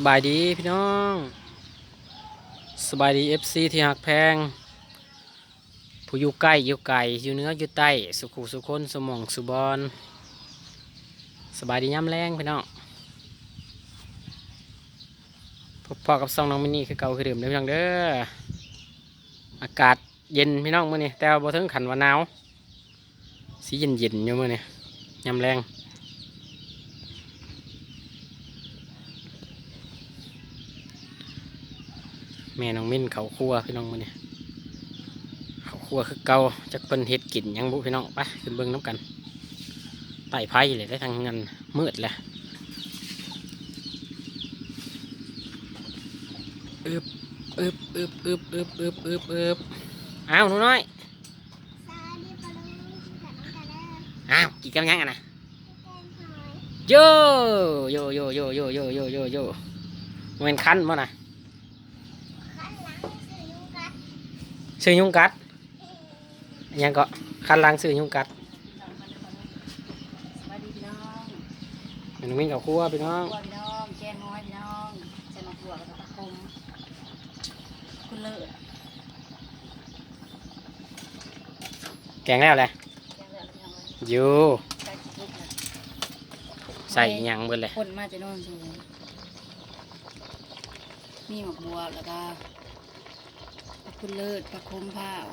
สบายดีพี่น้อง สบายดีเอฟซีที่หักแพง ผู้อยู่ใกล้อยู่ไกลอยู่เนื้ออยู่ใต้สุขุสุคนสมองสุบอนสบายดีย่ำแรงพี่น้องพบพอกับซองน้องมินี่คือเก่าคือเดิมเด้อพี่น้องเด้ออากาศเย็นพี่น้องมื้อนี้แต่บ่ถึงขันว่าหนาวสีเย็นเย็นอยู่มื้อนี้ย่ำแรง แม่น้องมิ้นเขาครัวพี่น้องมื้อนี้เขาครัวคือเก่าจักเพิ่นเฮ็ดกินหยังบุพี่น้องไปขึ้นเบิ่งน้ำกันไต่ไผ่เลยได้ทางเงินมืดแหละอึบอึบอึบอึบอึบอึบอึบอึบอ้าวหนูน้อยซาดิปลาลูกับน้องกระเด้ออ้าวกินกันยังอะนะแกงหอยโยโยโยโยโยโยโยโยโยมันเป็นคันมั้งนะ ขั้นหลังสื่อยุงกัด ซื้อยุงกัดอันยังก็คันล้างซื้อยุงกัดสวัสดีพี่น้องแม่น้องมิ้นเขาครัวพี่น้องบัวพี่น้องแกงน้อยพี่น้องใส่มะบัวกับตะคมคุณเลิศแกงแล้วแหละแกงเลิศพี่น้องเลยอยู่ใส่ทุกเลยใส่หยังเบิดเลยคนมาจะโน่นสูงมีหมกบัวแล้วก็ คุณเลิศตะคมผ้าว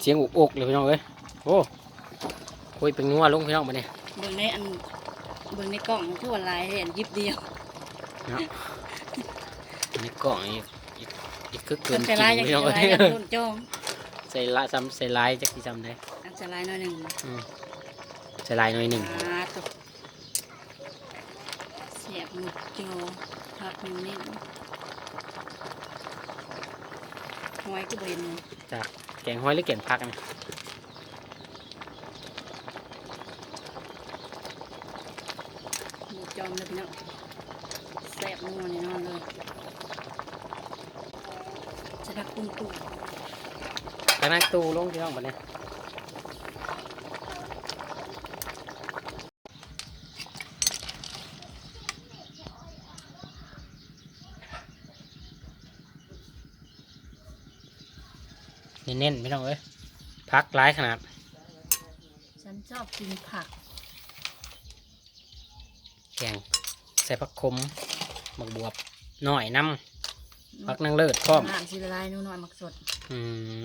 เสียงอุกอกเลยพี่น้องเอ้ยโอ้คุยเป็นงัวลงพี่น้องมาเนี่ยเบิ่งในอันเบิ่งในกล่องคือว่าลายเห็นยิบเดียวเนาะอันนี้กล่องอีกอีกอีกคือเกิเพิ่นนกิใส่นลายอย่างพี่เดีน้ยองวเอ้ลายยอย่างโดนจ้องใส่ลายซ้ำใส่ลายจักที่จำได้อันใส่ลายหน้อยหนึ่งอืมใส่ลายหน่อยหนึ่งอ่าตกเสียบ หมุดโจพักหนึ่งนิดหอยก็บริเวณจากแกงห้อยหรือแกงพักนะหมูจอมเลยพี่น้องแซ่บนัวแน่นอนเลย จะทักกุ้งตู้จากนั้นตู้ลงพี่น้องมาเนี่ เน้นๆพี่น้องเอ้ยพักร้ายขนาด ฉันชอบกินผักแกงใส่ผักขมหมักบวบหน่อยน้ำผักนางเลิศพร้อมน้ำสีละลายนู่นหน่อยหมักสด อืม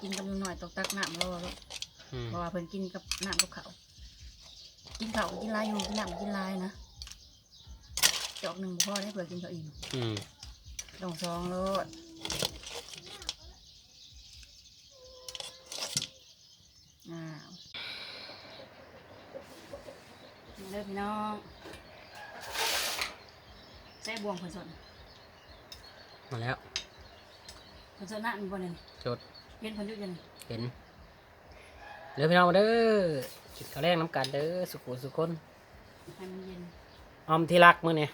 กินกับนู่นหน่อยตกตักน้ำรอแล้วอืมเพราะว่าเพิ่นกินกับน้ำกับเขาวกินเขาวกินลายอยู่กินน้ำกินลายนะจอกหนึ่งบ่พอได้เผื่อกินเขาวอิ่มอืมลองซองโลดอ้าวมาเด้ อพี่น้องใส่บวงผลสดมาแล้วผลสดหน้ามีบ่เนี่ยจดเย็นผลยุดเย็นเห็นเด้อพี่น้องมาเด้อจุดข้าวแรงน้ำกันเด้อสุขุสุคนให้มันเย็นออมที่รักมื้อนี่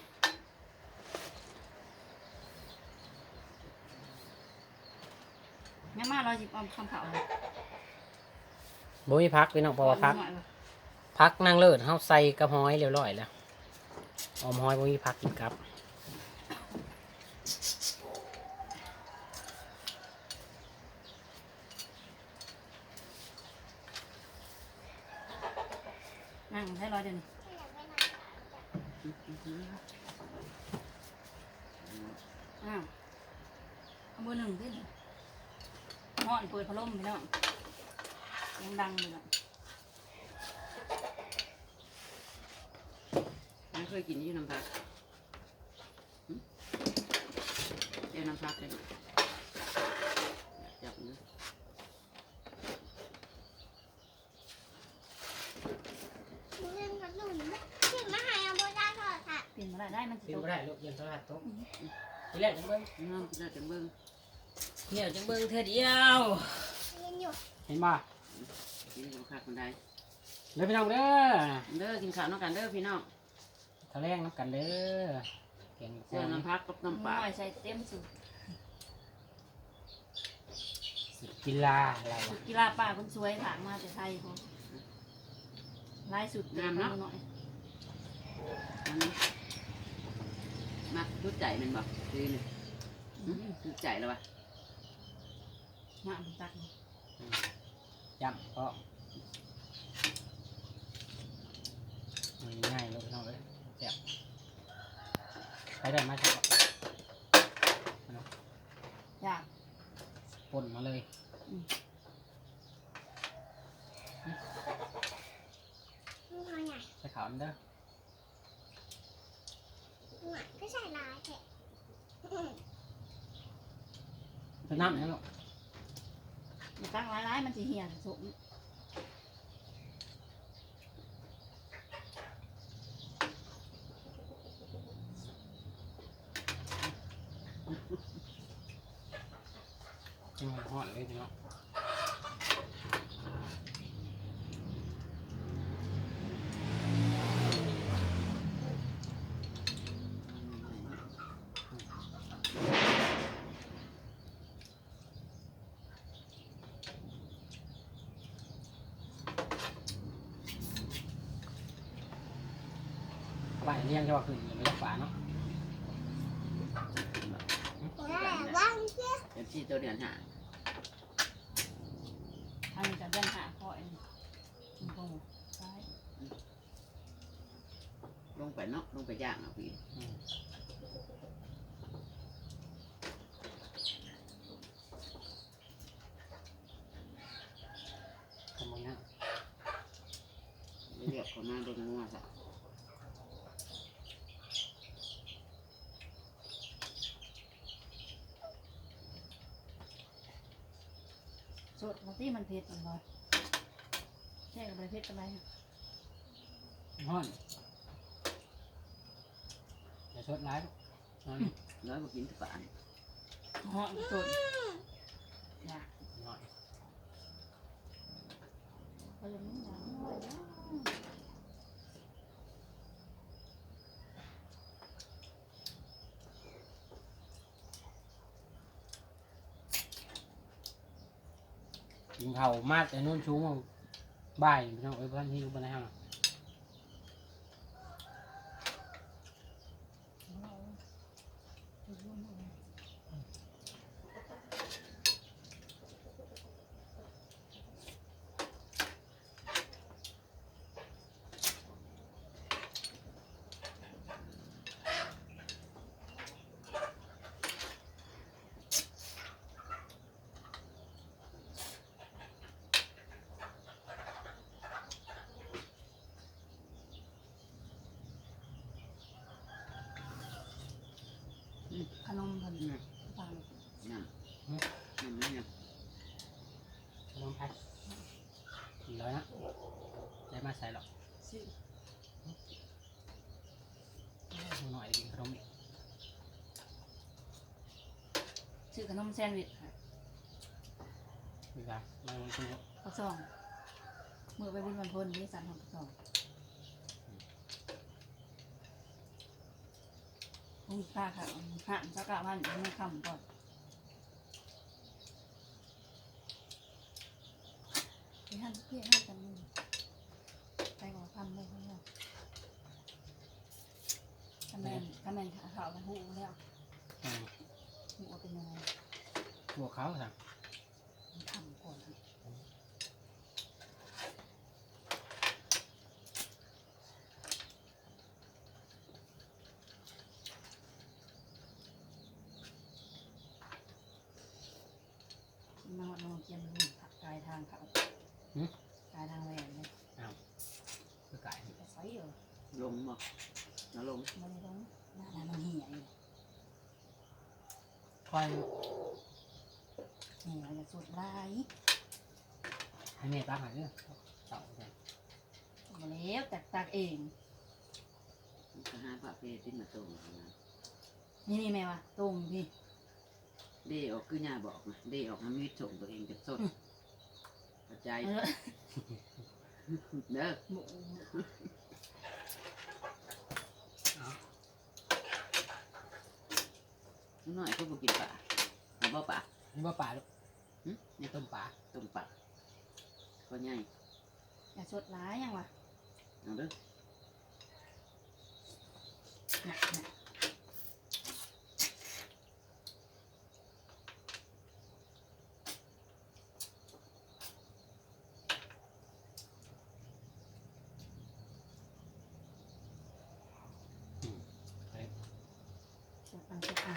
แม่มาเราจิบออมคำเผาบ่มีพักพี่น้องเพราะว่าพักหน่อยว่ะ พักนางเลิศเฮาใส่กระห้อยเรียบร้อยแล้วออมห้อยบ่มีพักกินครับนั่งให้ร้อยเดือนอ้าวเอาเบอร์หนึ่งขึ้นห่อนเปิดพัดลมพี่น้องยังดังอยู่อะ ไม่เคยกินที่น้ำพักหึเดี๋ยวน้ำพักเลยจับมือเรื่องขนุนถึงมาหายเอาโบราณทอดค่ะเปลี่ยนมาได้ได้มันจะกินตกบ่ได้ลูกเย็นโทรศัพท์ตกทีแรกจังเบิ่งน้ำน่าจะเบิ่งเหี่ยวจังเบิ่งเทื่อเดียวเรียนอยู่เห็นบ่กินน้ำพักคนใดเด้อพี่น้องเด้อเด้อกินข้าวน้ำกันเด้อพี่น้อง ข้าวแรงน้ำกันเด้อแกงเสื้อน้ำพักกับน้ำปลาหน่อยใส่เต็มสูตรสุดกีฬาอะไรวะกีฬาป่าคนสวยถางมาแต่ไทยเขาลายสุดหน่อยอันนี้มาชุดใจมันบอกดีนี่หึชุดใจแล้ววะงามตักอืมจำก็มันง่ายเลยพี่น้องเลย แซ่บไปได้ไหมครับอยากปนมาเลยมึงเอาไงใส่ขาวมันเด้อมึงอะก็ใส่ลายแทะเป็นน้ำนะลูกมันตั้งร้ายๆมันจะเหี่ยสมอืมหอดเลยพี่น้อง ไหว เลี้ยงจะว่าขึ้นอยู่ไม่รักษาเนาะแต่ว่างเชี่ยเดี๋ยวที่ตัวเดือนหาทางจะเดินหาคอยมันคงใช่ลงไปเนาะลงไปย่างเอาพี่อืมทำไมนะเรียกเขามาเบิ่งงัวซะสดบาง ทีมันเผ็ดมันร้อนแช่กับอะไรเผ็ดอะไรห้อนอย่าชดร้ายลูกนอนร้อยกว่ากินทุกปานเหาะสดอยากนอนก็เลยไม่อยากน้อย กินเข่าวมาแต่นู่นชูงบ่ายพี่น้องเอ้ยบ้านที่อยู่บ้านไหนฮะ ขนมพัน อืม ฟัง น้ำน้ำนี่เนี่ย ขนมไทยกินร้อยนะได้มาใส่ หรอกซื้อหน่อยกินขนมอีกซื้อขนมแซนด์วิชค่ะดีกว่ามาวันนี้ข้าวซองเมื่อไปบินวันพลที่สันของข้าวซองอุ้ยค่าค่ะห่านสักกะวันไม่คำก่อนไปหันเพี่หันกันนี่ไปก่อนคำเลยเขาเนี่ยคำแมนคำแมนขาขาวมันหูแล้วอืมหูเป็นยังไงบวกเขาสั่งมันทำก่อนนะนอนนอนเกียมลุงกายทางเขากายทางแหวนเลย คือไก่ แต่ใส่อยู่ ลงบ่แล้วลงมันเลยต้องหน้าหนามันเหี่ยอยู่คอยเหี่ยจะสุดลายให้เมตตาหาเรื่องเต่าเนี่ยมาแล้วแตกตากเองก็หาผ้าเปติ้นมาตรงนะนี่นี่แม่วะตรงพี่เดออกคือย่าบอกนะเดออกน้ำมีดส่งตัวเองจะสดกระจายเออเด้อห น้อยก็บ่กินปลาเอาบ่ปลานี่ว่าป่าลูกหหึในต้มปลาต้มปัดก็ง่ายอย่าสดร้ายยังวะเอาเด้อ น่ะน่ะ ไป สดเอาสดเอา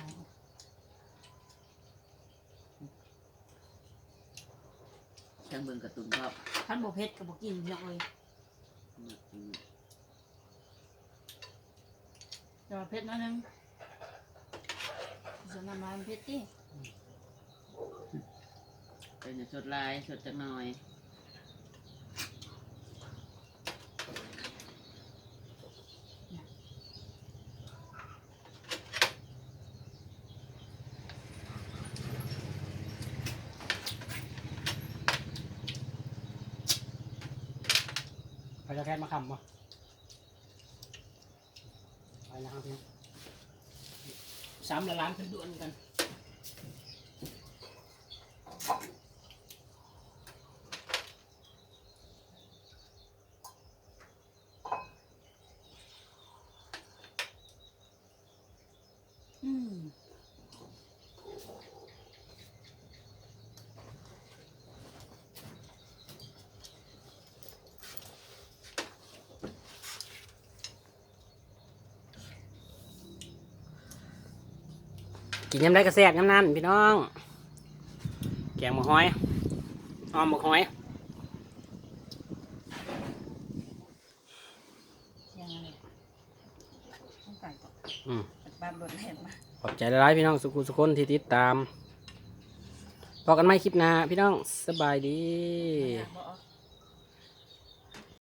ช่างเบิ่งการ์ตูนก็ท่านบกเพชรกับบกินเนาะเลยแต่ว่าเพชรน้อยหนึงส่วนน้ำมันเพชรที่เป็นสดลายสดจังหน่อย ไปจะแค่มาคำมาไปนะครับพี่สามละล้านขึ้นด่วนกัน อืม กินยำได้กระแซบยำนั่นพี่น้อง แกงหมูหอยออมหมูหอยยังไงต้องไก่ก่อนอืมบ้านรถแห่มาขอบใจหลายๆพี่น้องสุขุสุคนที่ติดตามพอกันไม่คลิปหน้าพี่น้องสบายดีบ่อ